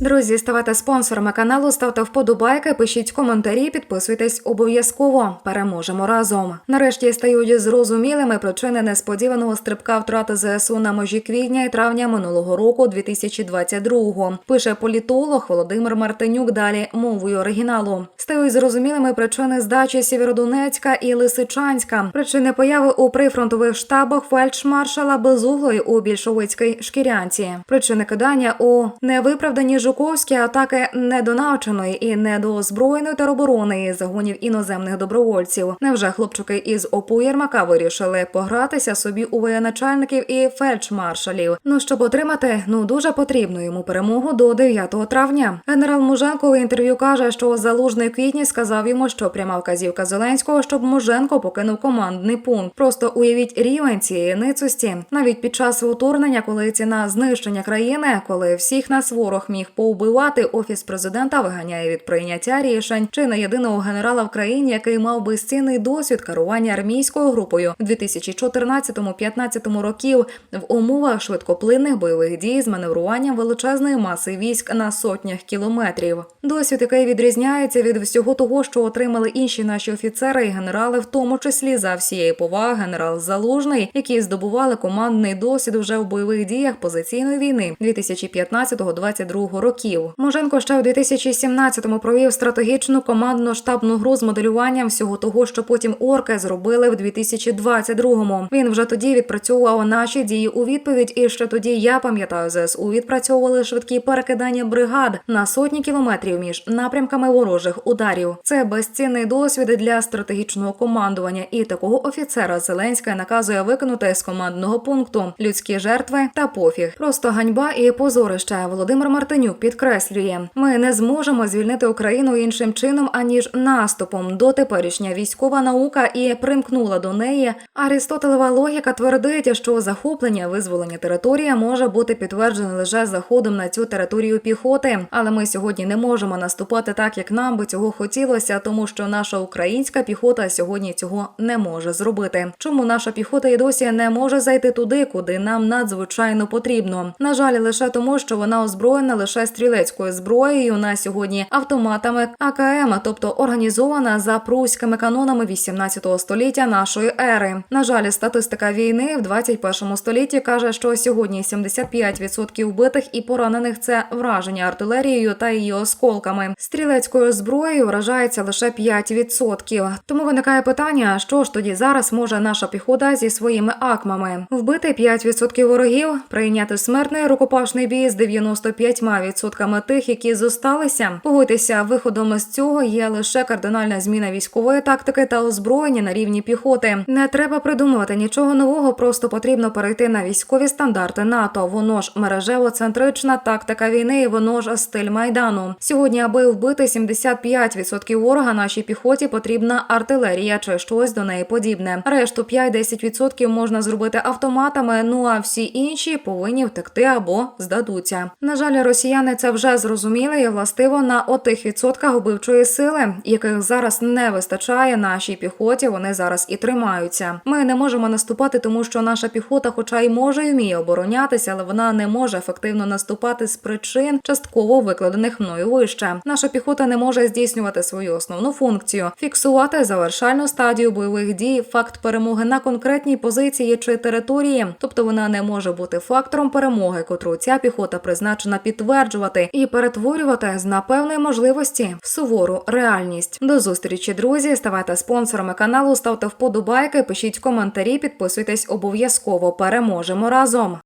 Друзі, ставайте спонсорами каналу, ставте вподобайки, пишіть коментарі, підписуйтесь обов'язково. Переможемо разом. Нарешті стають зрозумілими причини несподіваного стрибка втрати ЗСУ на межі квітня і травня минулого року, 2022-го. Пише політолог Володимир Мартинюк. Далі мовою оригіналу. Стають зрозумілими причини здачі Сєвєродонецька і Лисичанська. Причини появи у прифронтових штабах фельдшмаршала Безуглої у більшовицькій шкірянці. Причини кидання у невиправдані жуковські атаки недонавченої і недоозброєної тероборони загонів іноземних добровольців. Невже хлопчики із ОПУ Єрмака вирішили погратися собі у воєначальників і фельдшмаршалів? Ну щоб отримати ну дуже потрібну йому перемогу до 9 травня. Генерал Муженко в інтерв'ю каже, що залужний квітні сказав йому, що пряма вказівка Зеленського, щоб Муженко покинув командний пункт. Просто уявіть рівень цієї ницості. Навіть під час вторгнення, коли ціна знищення країни, коли всіх нас ворог міг повбивати, офіс президента виганяє від прийняття рішень чи не єдиного генерала в країні, який мав безцінний досвід керування армійською групою в 2014-15 років в умовах швидкоплинних бойових дій з маневруванням величезної маси військ на сотнях кілометрів. Досвід, який відрізняється від всього того, що отримали інші наші офіцери і генерали, в тому числі за всієї поваги, генерал Залужний, які здобували командний досвід вже в бойових діях позиційної війни 2015-2022 років. Моженко ще в 2017-му провів стратегічну командну штабну гру з моделюванням всього того, що потім орки зробили в 2022-му. Він вже тоді відпрацьовував наші дії у відповідь. І ще тоді я пам'ятаю, ЗСУ відпрацьовували швидкі перекидання бригад на сотні кілометрів між напрямками ворожих ударів. Це безцінний досвід для стратегічного командування, і такого офіцера Зеленська наказує виконати з командного пункту людські жертви та пофіг. Просто ганьба і позорище. Володимир Мартинюк підкреслює: ми не зможемо звільнити Україну іншим чином аніж наступом. Дотеперішня військова наука і примкнула до неї. Арістотелева логіка твердить, що захоплення визволення території може бути підтверджене лише заходом на цю територію піхоти. Але ми сьогодні не можемо наступати так, як нам би цього хотілося, тому що наша українська піхота сьогодні цього не може зробити. Чому наша піхота і досі не може зайти туди, куди нам надзвичайно потрібно? На жаль, лише тому, що вона озброєна лише стрілецькою зброєю на сьогодні автоматами АКМ, тобто організована за пруськими канонами 18 століття нашої ери. На жаль, статистика війни в 21 столітті каже, що сьогодні 75% вбитих і поранених це враження артилерією та її осколками. Стрілецькою зброєю вражається лише 5%. Тому виникає питання, що ж тоді зараз може наша піхота зі своїми акмами вбити 5% ворогів, прийняти смертний рукопашний бій з 95% тих, які зосталися. Погодьтеся, виходом з цього є лише кардинальна зміна військової тактики та озброєння на рівні піхоти. Не треба придумувати нічого нового, просто потрібно перейти на військові стандарти НАТО. Воно ж мережево-центрична тактика війни, і воно ж стиль майдану. Сьогодні, аби вбити 75% ворога, нашій піхоті потрібна артилерія чи щось до неї подібне. Решту 5-10% можна зробити автоматами. Ну а всі інші повинні втекти або здадуться. На жаль, росіяни це вже зрозуміли і властиво на отих відсотках вбивчої сили, яких зараз не вистачає нашій піхоті. Вони зараз і тримаються. Ми не можемо наступати, тому що наша піхота, хоча й може і вміє оборонятися, але вона не може ефективно наступати з причин, частково викладених мною вище. Наша піхота не може здійснювати свою основну функцію фіксувати завершальну стадію бойових дій, факт перемоги на конкретній позиції чи території, тобто вона не може бути фактором перемоги, котру ця піхота призначена підтверджувати і перетворювати з напевної можливості в сувору реальність. До зустрічі, друзі. Ставайте спонсорами каналу, ставте вподобайки, пишіть коментарі, підписуйтесь обов'язково. Переможемо разом.